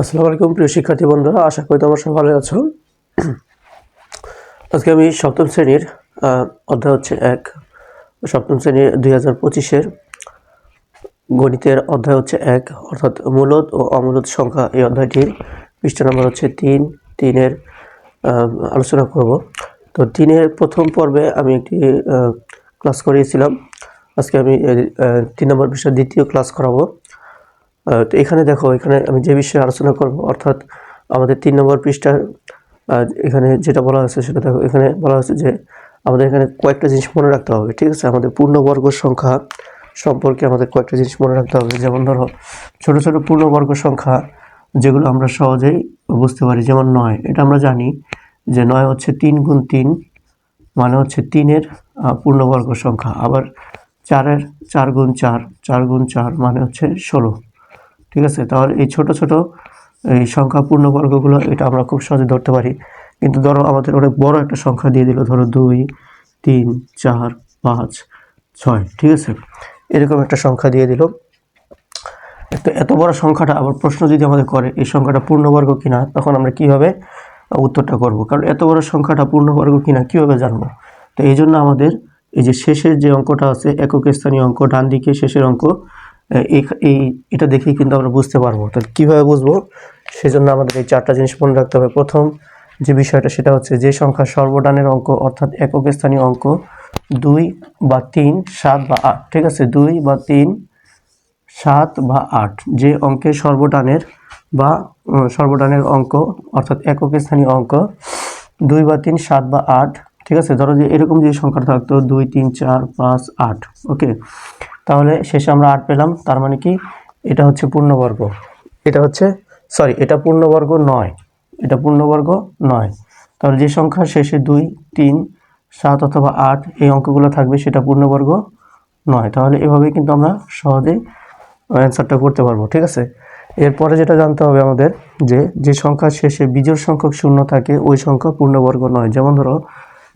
আসসালামু আলাইকুম, প্রিয় শিক্ষার্থী বন্ধুরা, আশা করি তোমার সবাই ভালো আছো। আজকে আমি সপ্তম শ্রেণির অধ্যায় হচ্ছে এক। সপ্তম শ্রেণির দুই হাজার পঁচিশের গণিতের অধ্যায় হচ্ছে এক, অর্থাৎ মূলত ও অমূলত সংখ্যা এই অধ্যায়টির পৃষ্ঠা নম্বর হচ্ছে তিন। তিনের আলোচনা করব। তো তিনের প্রথম পর্বে আমি একটি ক্লাস করিয়েছিলাম। আজকে আমি তিন নম্বর পৃষ্ঠার দ্বিতীয় ক্লাস করাবো। তো এখানে দেখো, এখানে আমি যে বিষয়ে আলোচনা করব, অর্থাৎ আমাদের তিন নম্বর পৃষ্ঠার এখানে যেটা বলা হয়েছে সেটা দেখো, এখানে বলা হয়েছে যে আমাদের এখানে কয়েকটা জিনিস মনে রাখতে হবে, ঠিক আছে? আমাদের পূর্ণবর্গ সংখ্যা সম্পর্কে আমাদের কয়েকটা জিনিস মনে রাখতে হবে, যেমন ধরো, ছোট ছোট পূর্ণবর্গ সংখ্যা যেগুলো আমরা সহজেই বুঝতে পারি, যেমন নয়, এটা আমরা জানি যে নয় হচ্ছে তিন গুণ তিন মানে হচ্ছে তিনের পূর্ণবর্গ সংখ্যা, আবার চারের চার গুণ চার চার গুণ চার মানে হচ্ছে ষোলো। ঠিক আছে? তাহলে এই ছোট ছোট, এই সংখ্যা পূর্ণবর্গগুলো এটা আমরা খুব সহজে ধরতে পারি। কিন্তু ধরো আমাদের অনেক বড় একটা সংখ্যা দিয়ে দিল, ধরো দুই, তিন, চার, পাঁচ, ছয়, ঠিক আছে? এরকম একটা সংখ্যা দিয়ে দিল। তো এত বড় সংখ্যাটা আবার প্রশ্ন যদি আমাদের করে, এই সংখ্যাটা পূর্ণবর্গ কিনা, তখন আমরা কীভাবে উত্তরটা করব? কারণ এত বড় সংখ্যাটা পূর্ণবর্গ কিনা কীভাবে জানব? তো এই জন্য আমাদের এই যে শেষের যে অঙ্কটা আছে, একক স্থানীয় অঙ্ক ডান দিকে শেষের অঙ্ক এই এটা দেখেই কিন্তু আমরা বুঝতে পারব। তাহলে কীভাবে বুঝব? সেজন্য আমাদের এই চারটা জিনিস মনে রাখতে হবে। প্রথম যে বিষয়টা, সেটা হচ্ছে যে সংখ্যা সর্বডানের অঙ্ক, অর্থাৎ একক স্থানীয় অঙ্ক, দুই বা তিন, সাত বা আট, ঠিক আছে? দুই বা তিন, সাত বা আট, যে অঙ্কের সর্বডানের বা সর্বডানের অঙ্ক, অর্থাৎ একক স্থানীয় অঙ্ক, দুই বা তিন, সাত বা আট, ঠিক আছে? ধরো যে এরকম যে সংখ্যা থাকতো, দুই, তিন, চার, পাঁচ, আট, ওকে? তাহলে শেষে আমরা আট পেলাম, তার মানে কি? এটা হচ্ছে পূর্ণবর্গ। এটা হচ্ছে সরি এটা পূর্ণবর্গ নয়। এটা পূর্ণবর্গ নয়। তাহলে যে সংখ্যা শেষে দুই, তিন, সাত অথবা আট, এই অঙ্কগুলো থাকবে, সেটা পূর্ণবর্গ নয়। তাহলে এভাবেই কিন্তু আমরা সহজেই অ্যান্সারটা করতে পারব, ঠিক আছে? এরপরে যেটা জানতে হবে আমাদের, যে যে সংখ্যা শেষে বিজোড় সংখ্যক শূন্য থাকে, ওই সংখ্যা পূর্ণবর্গ নয়। যেমন ধরো,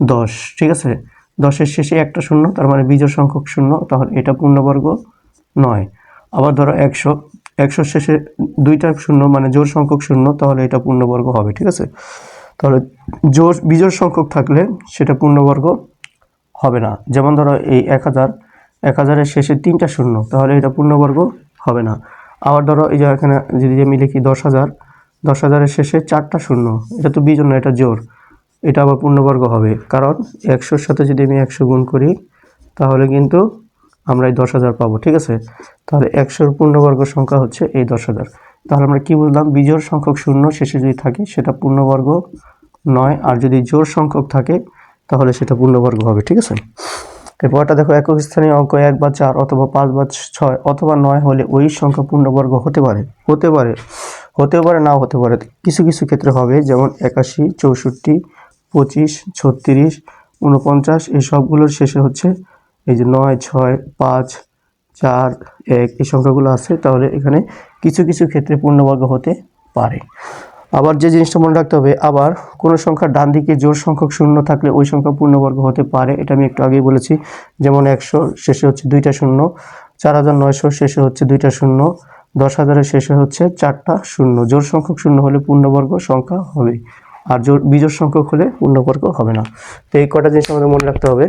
দশ, ঠিক আছে? দশের শেষে একটা শূন্য, তার মানে বিজোড় সংখ্যক শূন্য, তাহলে এটা পূর্ণবর্গ নয়। আবার ধরো একশো, একশোর শেষে দুইটা শূন্য মানে জোড় সংখ্যক শূন্য, তাহলে এটা পূর্ণবর্গ হবে, ঠিক আছে? তাহলে জোর বিজোড় সংখ্যক থাকলে সেটা পূর্ণবর্গ হবে না। যেমন ধরো এই এক হাজার, এক হাজারের শেষে তিনটা শূন্য, তাহলে এটা পূর্ণবর্গ হবে না। আবার ধরো এই যে এখানে যদি আমি লিখি দশ হাজার, দশ হাজারের শেষে চারটা শূন্য, এটা তো বিজোড় না, এটা জোর এটা আবার পূর্ণবর্গ হবে। কারণ একশোর সাথে যদি আমি একশো গুণ করি, তাহলে কিন্তু আমরা এই দশ হাজার পাবো, ঠিক আছে? তাহলে একশোর পূর্ণবর্গ সংখ্যা হচ্ছে এই দশ হাজার। তাহলে আমরা কি বুঝলাম? বিজোর সংখ্যক শূন্য শেষে যদি থাকে, সেটা পূর্ণবর্গ নয়। আর যদি জোর সংখ্যক থাকে, তাহলে সেটা পূর্ণবর্গ হবে, ঠিক আছে? এরপরটা দেখো, একক স্থানীয় অঙ্ক এক বা চার অথবা পাঁচ বা ছয় অথবা নয় হলে ওই সংখ্যা পূর্ণবর্গ হতে পারে। হতে পারে। হতেও পারে, নাও হতে পারে। কিছু কিছু ক্ষেত্রে হবে, যেমন একাশি, চৌষট্টি পঁচিশ, ছত্রিশ উনপঞ্চাশ এই সবগুলোর শেষে হচ্ছে এই যে নয়, ছয়, পাঁচ, চার, এক, এই সংখ্যাগুলো আছে, তাহলে এখানে কিছু কিছু ক্ষেত্রে পূর্ণবর্গ হতে পারে। আবার যে জিনিসটা মনে রাখতে হবে, আবার কোনো সংখ্যার ডান দিকে জোর সংখ্যক শূন্য থাকলে ওই সংখ্যা পূর্ণবর্গ হতে পারে, এটা আমি একটু আগেই বলেছি। যেমন একশো শেষে হচ্ছে দুইটা শূন্য, চার হাজার নয়শো শেষে হচ্ছে দুইটা শূন্য, দশ হাজারের শেষে হচ্ছে চারটা শূন্য। জোর সংখ্যক শূন্য হলে পূর্ণবর্গ সংখ্যা হবে। আর জোর বিজোড় সংখ্যক হলে পূর্ণবর্গ হবে না। তো এই কটা জিনিস আমাদের মনে রাখতে হবে।